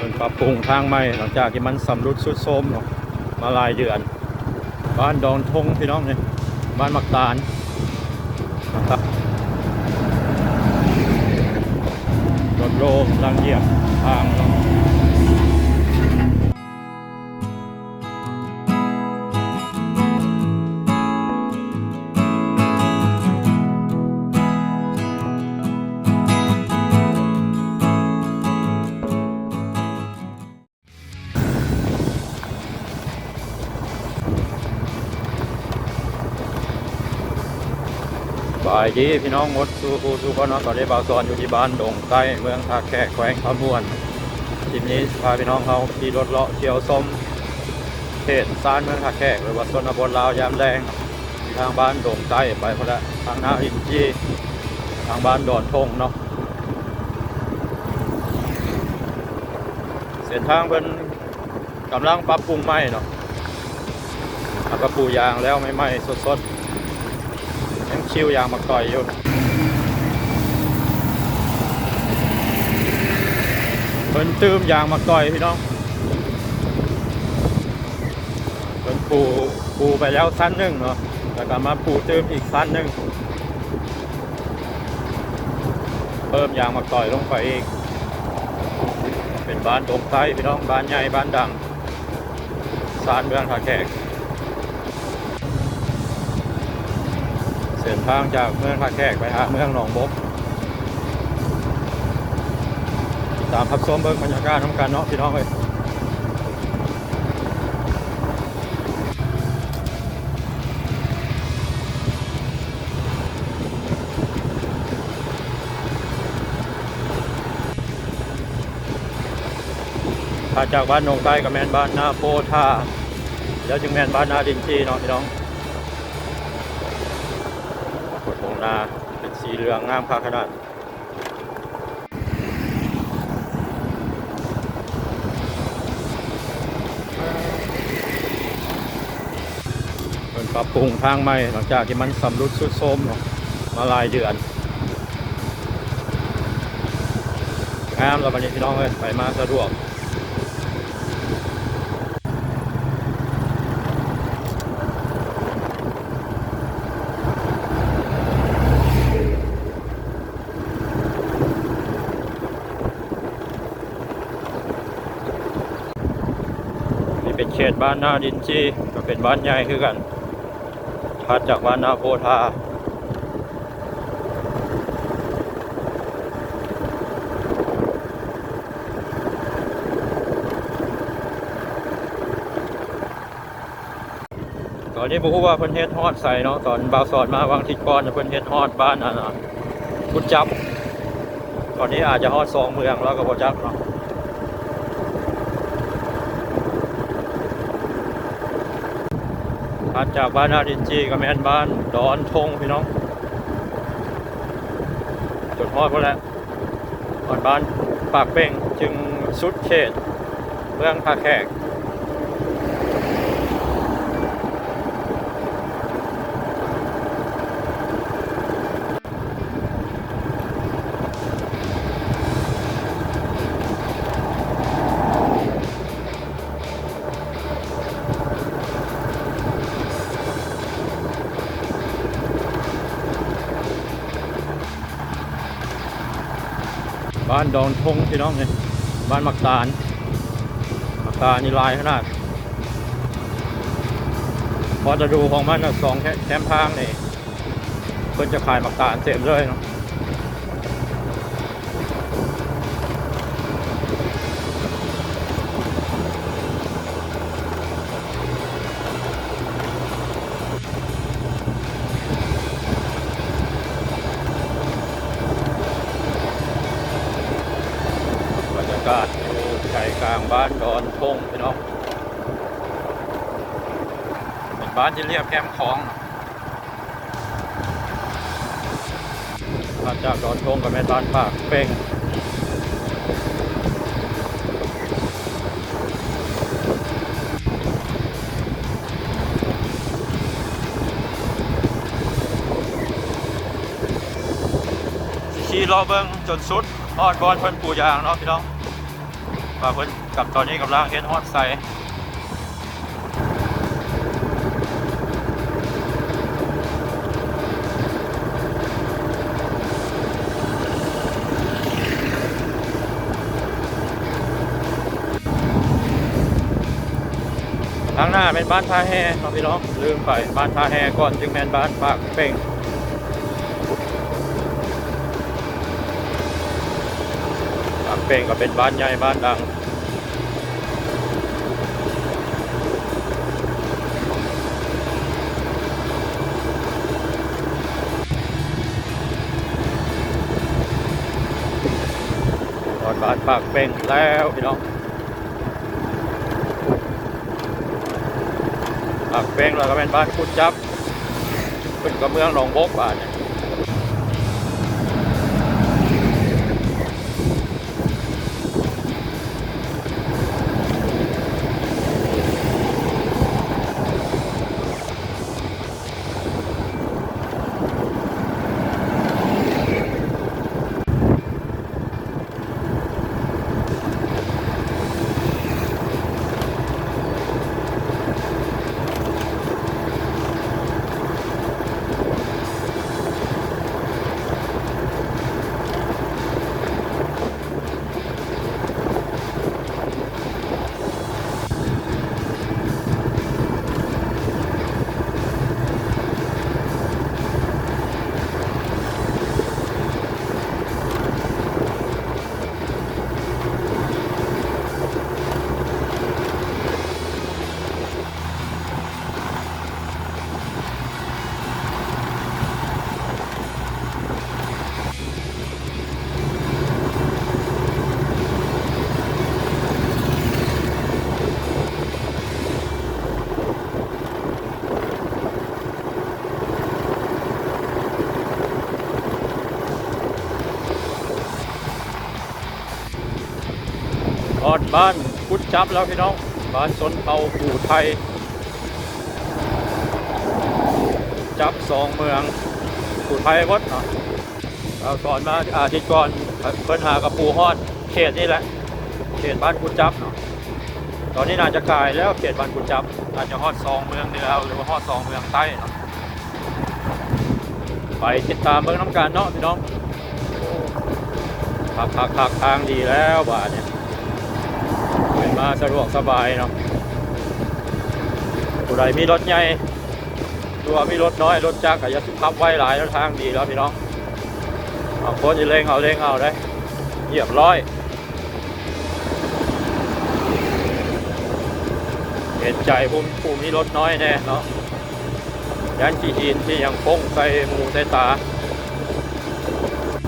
มันปรับปรุงทางใหม่หลังจากที่มันสำรุดสุดโทรมเนาะมาหลายเดือน บ้านดอนทงพี่น้องเนี่ยบ้านมักตาลนะครับรถโลมลังเหยียบทางายดีพี่น้องหมดสู่ผู้สู่คนเนาะตอนนี้บ่าวสอนอยู่ที่บ้านดงใต้เมืองท่าแขกแขวงขมวนทีนี้พาพี่น้องเขาขี่รถเลาะเที่ยวส้มเขตซานเมืองท่าแขกหรือว่าชนบทลาวยามแรงทางบ้านดงใต้ไปพอละทางหน้าอินจีทางบ้านดอนทงเนาะเส้นทางเป็นกำลังปรับปรุงใหม่เนาะเอากระปูยางแล้วไม่ไหม้สดๆ ยังชิวยางมาต่อยอยู่เพิ่นตื้มยางมาต่อยพี่น้องเพิ่นปูปูไปแล้วสั้นหนึ่งเนาะแล้วก็มาปูตื้มอีกสั้นหนึ่งเพิ่มยางมาต่อยลงไปอีกเป็นบ้านตรงไทยพี่น้องบ้านใหญ่บ้านดังซานเมืองท่าแขก เส้นทางจากเมืองท่าแขกไปหาเมืองหนองบกตามพับส้มเบิ้งบรรยากาศน้ำกันเนาะพี่น้องเลยถ้าจากบ้านหนองใต้กับแมนบ้านนาโพธาแล้วจึงแมนบ้านนาดินทีเนาะพี่น้อง นาเป็นสีเหลืองงามค่าขนาดเป็นปรับปรุงทางใหม่หลังจากที่มันสำรุดสุดโทรมเนาะมาหลายเดือนงามแล้ววันนี้พี่น้องเลยไปมาสะดวก เป็นเขตบ้านนาดินจีก็เป็นบ้านใหญ่คือกันถัดจากบ้านนาโพธาตอนนี้ผมว่าเพิ่นเฮ็ดฮอดใส่เนาะตอนบ่าวสอนมาวางทิศก่อนเพิ่นเฮ็ดฮอดบ้านอันน่ะกุดจับ ตอนนี้อาจจะฮอดสองเมืองแล้วก็บ่จักเนาะ ถัดจากบ้านนาดินจีก็แม่นบ้านดอนทงพี่น้องจดฮอดพอแล้วฮอนบ้านปากเป่งจึงสุดเขตเมืองผ่าแขก บ้านดอนทงพี่น้องเนี่ยบ้านมักตาลมักตาลนี่ลายขนาด พอจะดูของมันนะสองแคแคมทางนี่เพิ่นจะขายมักตาลเต็มเลยเนาะากาศอยู่ใจกลางบ้านดอนทงพี่น้องเป็นบ้านที่เรียบแคมคลองมาจากดอนทงกับแม่บ้านปากเป้งขี่รอเบิ้งจนสุดออดบอลเพิ่นปูยางเนาะพี่น้อง ว่าเพิ่นกับตอนนี้กำลังเฮ็ดฮอดใส่ทางหน้าเป็นบ้านท่าแห่เนาะพี่น้องลืมไปบ้านท่าแห่ก่อนจึงแม่นบ้านปากเป่ง เป่งก็เป็นบ้านใหญ่บ้านดังตอนบ้านปากเป่งแล้วพี่น้องปากเป่งแล้วก็เป็นบ้านกุดจับเป็นกับเมืองหนองบกบ้านเนี่ย ออดบ้านกุดจับแล้วพี่น้อง บ้านสนเผาปู่ไทย จับสองเมืองปู่ไทยวัดเนาะเราสอนมาอาทิตย์ก่อนเพิ่นหากับปู่ฮอด เขตนี่แหละ เขตบ้านกุดจับเนาะตอนนี้น่าจะกลายแล้วเขตบ้านกุดจับอาจจะฮอดสองเมืองเหนือหรือว่าฮอดสองเมืองใต้เนาะไปติดตามเบิ่งน้ำการเนาะพี่น้องขักขักขักทางดีแล้วบ้านเนี่ย มาสะดวกสบายเนาะผู้ใดมีรถใหญ่ตัวมีรถน้อยรถจักรอย่าสิขับไว้หลายแล้วทางดีแล้วพี่น้องเอาโค้ดจะเร่งเอาเร่งเอาได้เหยียบร้อย เห็นใจผู้ผู้มีรถน้อยแน่เนาะยันจีจีนที่ยังโป้งใส่หมูใส่ตา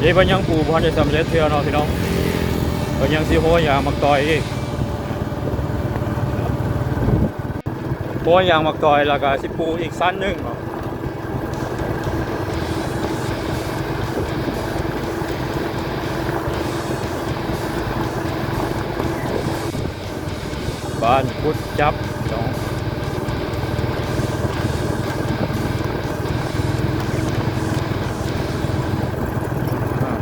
นี่เพิ่นยังปูพอจะสำเร็จเทื่อเนาะพี่น้องเพิ่นยังสิโหยยางมักต่อยอีก โปยยางมากอยแล้วก็สิปูอีกสั้นหนึ่งเนาะบ้านพุดจับเนาะอ่า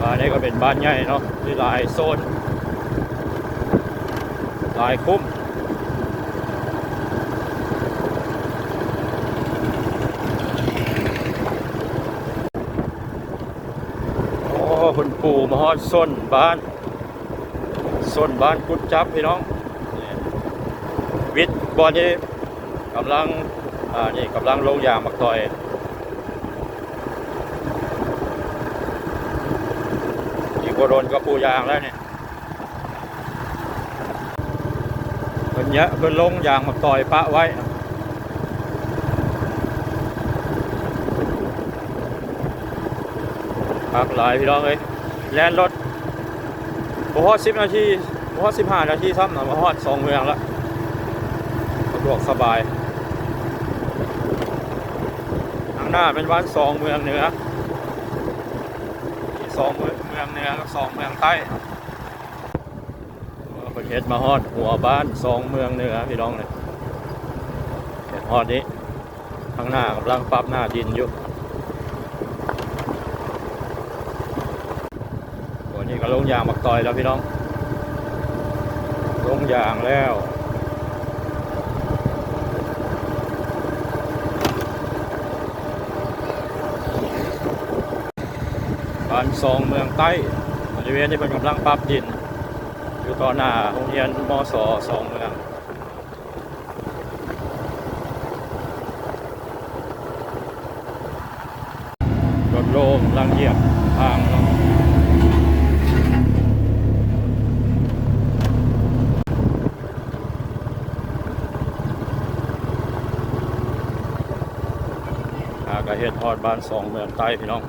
บ้านนี้ก็เป็นบ้านใหญ่เนาะมีหลายโซนหลายคุ้ม โอ้คุณปู่มาฮอดส้นบ้านส้นบ้านกุดจับพี่น้องวิทย์บอลนี้กำลังอ่านี่กำลังลงยางมักต่อยอีกโกโดนก็ปูยางแล้วเนี่ยเพิ่นเยอะเพิ่นลงยางมักต่อยปะไว้ พักหลายพี่น้องเอ้ยแล่นรถพอฮอดสิบนาทีพอฮอดสิบห้านาทีซ้ำนะมาฮอดสองเมืองล้วสะดวกสบายทางหน้าเป็นบ้านสองเมืองเหนือมีสองเมืองเหนือกับสองเมืองใต้ประเทศมาฮอดหัวบ้านสองเมืองเหนือพี่น้องเลยเห็นฮอดนี้ข้างหน้ากำลังปรับหน้าดินอยู่ วันนี้ก็ลงยางมักตอยแล้วพี่น้อง ลงยางแล้วบ้านสองเมืองใต้บริเวณที่เป็นกำลังปรับดิน อยู่ต่อหน้าโรงเรียนมสสองเมืองรถโล่งลังเหยียบทางเนาะอา กาเฮ็ดทอดบ้านสองเมืองใต้พี่น้อง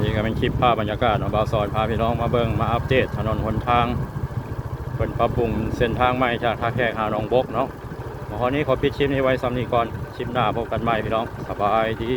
นี่ก็เป็นคลิปภาพบรรยากาศของบาวซอยพาพี่น้องมาเบิ่งมาอัปเดตถนนหนทางเป็นปรับปรุงเส้นทางใหม่จากท่าแขกหาหนองบกเนาะวันนี้ขอปิดคลิปนี้ไว้ซ้ำนี้ก่อนชิปหน้าพบกันใหม่พี่น้องสบายดี